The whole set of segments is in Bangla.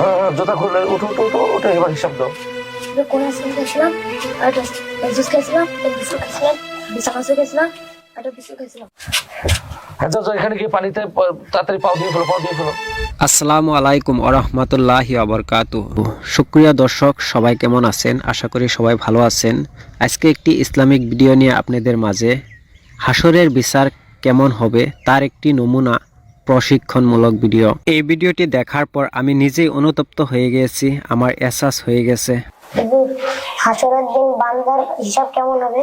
হ্যাঁ, হ্যাঁ, জুতা খুলে উঠো উঠো উঠো উঠে এবার হিসাব দাও। কোন আর জুস বিস্কুট হ্যাঁ আসসালামু আলাইকুম আরহামতুল্লাহি আবরকাত সুক্রিয়া দর্শক সবাই কেমন আছেন? আশা করি সবাই ভালো আছেন। আজকে একটি ইসলামিক ভিডিও নিয়ে আপনাদের মাঝে। হাসরের বিচার কেমন হবে? তার একটি নমুনা প্রশিক্ষণমূলক ভিডিও। এই ভিডিওটি দেখার পর আমি নিজেই অনুতপ্ত হয়ে গেছি আমার এহসাস হয়ে গেছে। হাসরের দিন বান্দার হিসাব কেমন হবে?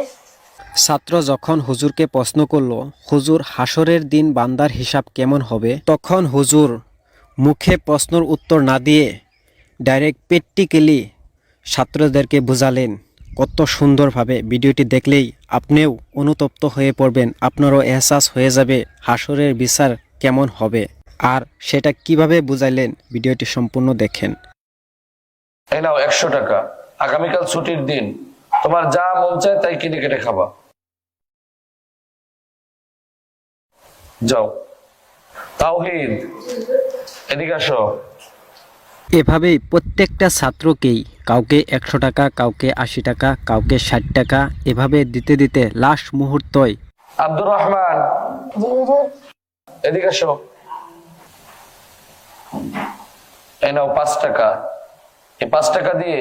ছাত্র যখন হুজুরকে প্রশ্ন করল হুজুর হাসরের দিন বান্দার হিসাব কেমন হবে? তখন হুজুর মুখে প্রশ্নের উত্তর না দিয়ে ডাইরেক্ট প্র্যাকটিক্যালি ছাত্রদেরকে বোঝালেন। কত সুন্দরভাবে ভিডিওটি দেখলেই আপনিও অনুতপ্ত হয়ে পড়বেন আপনারও এহসাস হয়ে যাবে। হাসরের বিচার কেমন হবে আর সেটা কীভাবে বুঝাইলেন? ভিডিওটি সম্পূর্ণ দেখেন। এই নাও একশো টাকা। আগামীকাল ছুটির দিন। তোমার যা মন চায় তাই কিনে কেটে খাবা। যাও। তাওহিদ এদিকে আসো। এভাবেই প্রত্যেকটা ছাত্রকেই কাউকে একশো টাকা কাউকে আশি টাকা কাউকে ষাট টাকা এভাবে দিতে দিতে লাস্ট মুহূর্তই আব্দুর রহমান। এদিকে আসো এই নাও পাঁচ টাকা। এই পাঁচ টাকা দিয়ে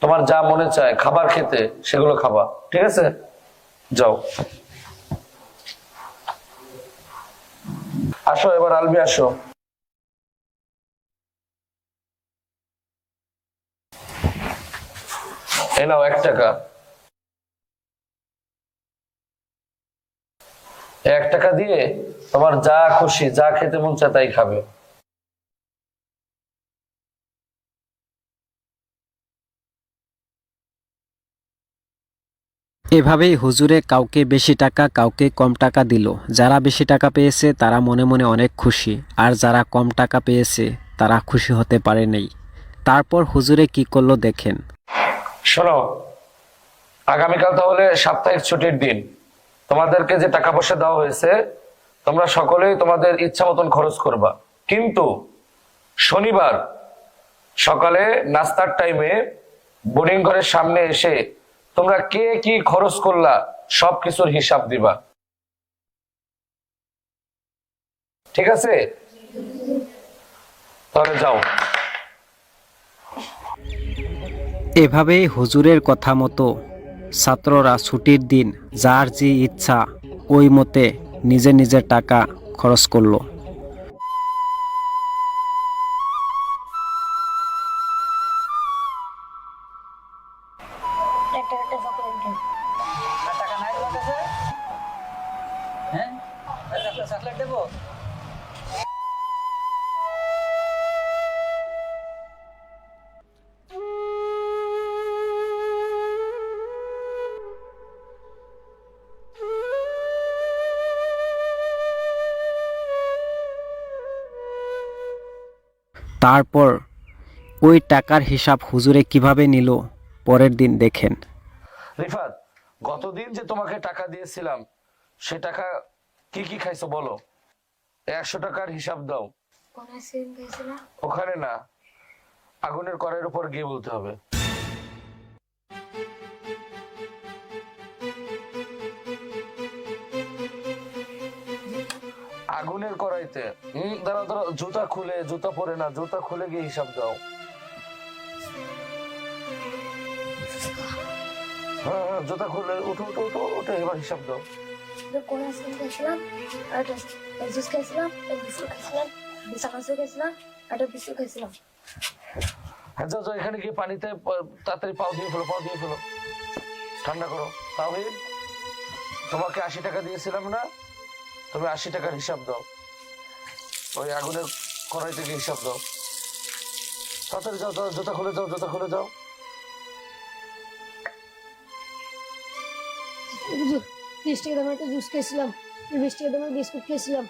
তোমার যা মনে চায়, খাবার খেতে সেগুলো খাবা। ঠিক আছে? যাও। আসো, এবার আলবি আসো। এই নাও এক টাকা। এক টাকা দিয়ে তোমার যা খুশি যা খেতে মন চায় তাই খাবে। এভাবেই হুজুরে কাউকে বেশি টাকা কাউকে কম টাকা দিল। যারা বেশি টাকা পেয়েছে তারা মনে মনে অনেক খুশি। আর যারা কম টাকা পেয়েছে তারা খুশি হতে পারে নাই। তারপর হুজুরে কি করল দেখেন। শোনো আগামীকাল তাহলে সাপ্তাহিক ছুটির দিন। তোমাদেরকে যে টাকা পয়সা দেওয়া হয়েছে, তোমরা সকলেই তোমাদের ইচ্ছা মতন খরচ করবা। কিন্তু শনিবার সকালে নাস্তার টাইমে বোর্ডিং ঘরের সামনে এসে তোমরা কে কি খরচ করলা সব কিছুর হিসাব দিবা। ঠিক আছে? তাহলে যাও। এভাবেই হুজুরের কথা মতো ছাত্ররা ছুটির দিন যার যে ইচ্ছা ওই মতে নিজে নিজের টাকা খরচ করল। তারপর ওই টাকার হিসাব হুজুরে কীভাবে নিল? পরের দিন দেখেন। রিফাত গতদিন যে তোমাকে টাকা দিয়েছিলাম সে টাকা কি কি খাইছো বলো? একশো টাকার হিসাব দাও। ওখানে না আগুনের করের উপর গিয়ে বলতে হবে। আগুনের কড়াইতে। হম দাঁড়া দাঁড়া জুতা খুলে জুতা পরে না জুতা খুলে গিয়ে হিসাব দাও। হ্যাঁ হ্যাঁ, জুতা খুলে উঠো উঠো উঠো উঠে এবার হিসাব দাও। কোন আইসক্রিম আর একটা জুস খেয়েছিলাম একটা বিস্কুট খেয়েছিলাম চানাচুর খেয়েছিলাম আর বিস্কুট খেয়েছিলাম। হ্যাঁ যাও যাও এখানে গিয়ে পানিতে তাড়াতাড়ি পাও দিয়ে ফেলো পাও দিয়ে ফেলো। ঠান্ডা করো। তাহিদ তোমাকে আশি টাকা দিয়েছিলাম না? তুমি আশি টাকার হিসাব দাও। ওই আগুনের কড়াই থেকে হিসাব দাও। তাড়াতাড়ি যাও জুতা খুলে যাও জুতা খুলে যাও। তিরিশ টাকা দামের একটা জুস খেয়েছিলাম। বিশ টাকা দামের বিস্কুট খেয়েছিলাম।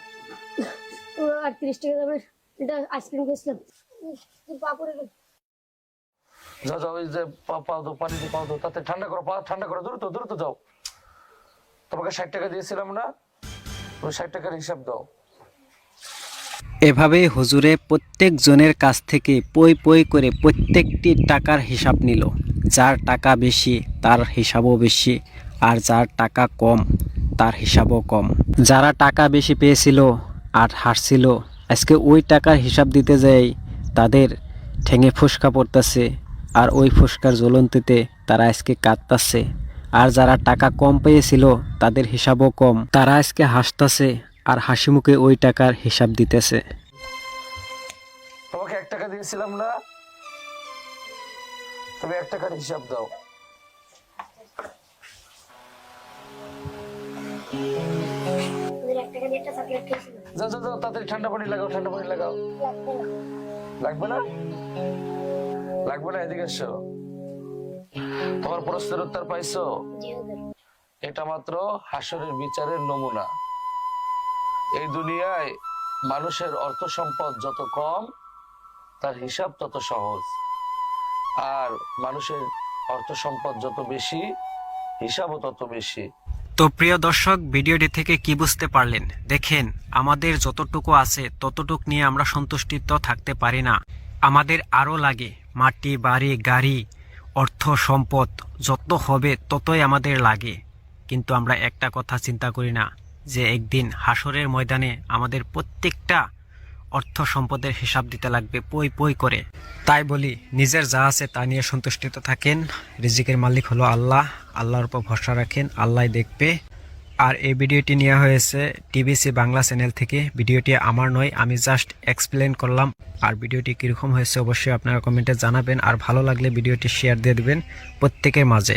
আর তিরিশ টাকা দামের এটা আইসক্রিম খেয়েছিলাম। পা পড়ে গেল। যাও যাও ওই যে পাও দাও পানি দিয়ে পাও দাও তাতে ঠান্ডা করো পা ঠান্ডা করো দ্রুত দ্রুত যাও। তোমাকে ষাট টাকা দিয়েছিলাম না? এভাবেই হুজুরে প্রত্যেক জনের কাছ থেকে পই পই করে প্রত্যেকটি টাকার হিসাব নিল। যার টাকা বেশি, তার হিসাবও বেশি, আর যার টাকা কম, তার হিসাবও কম। যারা টাকা বেশি পেয়েছিল আর হারছিল, আজকে ওই টাকার হিসাব দিতে যাই, তাদের ঠেঙে ফুসকা পড়তেছে, আর ওই ফুসকার জ্বলন্তিতে তারা আজকে কাঁদতাছে। আর যারা টাকা কম পেয়েছিল তাদের হিসাবও কম। তারা আজকে হাসতেছে আর হাসি মুখে ওই টাকার হিসাব দিতেছে। তোমাকে এক টাকা দিয়েছিলাম না? তুমি এক টাকার হিসাব দাও। যাও যাও যাও তাড়াতাড়ি ঠান্ডা পানি লাগাও ঠান্ডা পানি লাগাও। লাগবে না। লাগবে না? লাগবে না এদিকে এসো। তোমার প্রশ্নের উত্তর পাইছো? এটা মাত্র হাসরের বিচারের নমুনা। এই দুনিয়ায় মানুষের অর্থ সম্পদ যত কম, তার হিসাব তত সহজ। আর মানুষের অর্থ সম্পদ যত বেশি, হিসাবও তত বেশি। তো প্রিয় দর্শক, ভিডিওটি থেকে কি বুঝতে পারলেন? দেখেন, আমাদের যতটুকু আছে, ততটুক নিয়ে আমরা সন্তুষ্টিত থাকতে পারি না। আমাদের আরও লাগে, মাটি, বাড়ি, গাড়ি অর্থ সম্পদ যত হবে ততই আমাদের লাগে। কিন্তু আমরা একটা কথা চিন্তা করি না, যে একদিন হাসরের ময়দানে আমাদের প্রত্যেকটা অর্থ সম্পদের হিসাব দিতে লাগবে পই পই করে। তাই বলি, নিজের যা আছে তা নিয়ে সন্তুষ্টিত থাকেন। রিজিকের মালিক হলো আল্লাহ। আল্লাহর উপর ভরসা রাখেন। আল্লাহ দেখবে। আর এই ভিডিওটি নেওয়া হয়েছে টিবিসি বাংলা চ্যানেল থেকে। ভিডিওটি আমার নয়, আমি জাস্ট এক্সপ্লেন করলাম। আর ভিডিওটি কীরকম হয়েছে অবশ্যই আপনারা কমেন্টে জানাবেন। আর ভালো লাগলে ভিডিওটি শেয়ার দিয়ে দেবেন প্রত্যেকের মাঝে।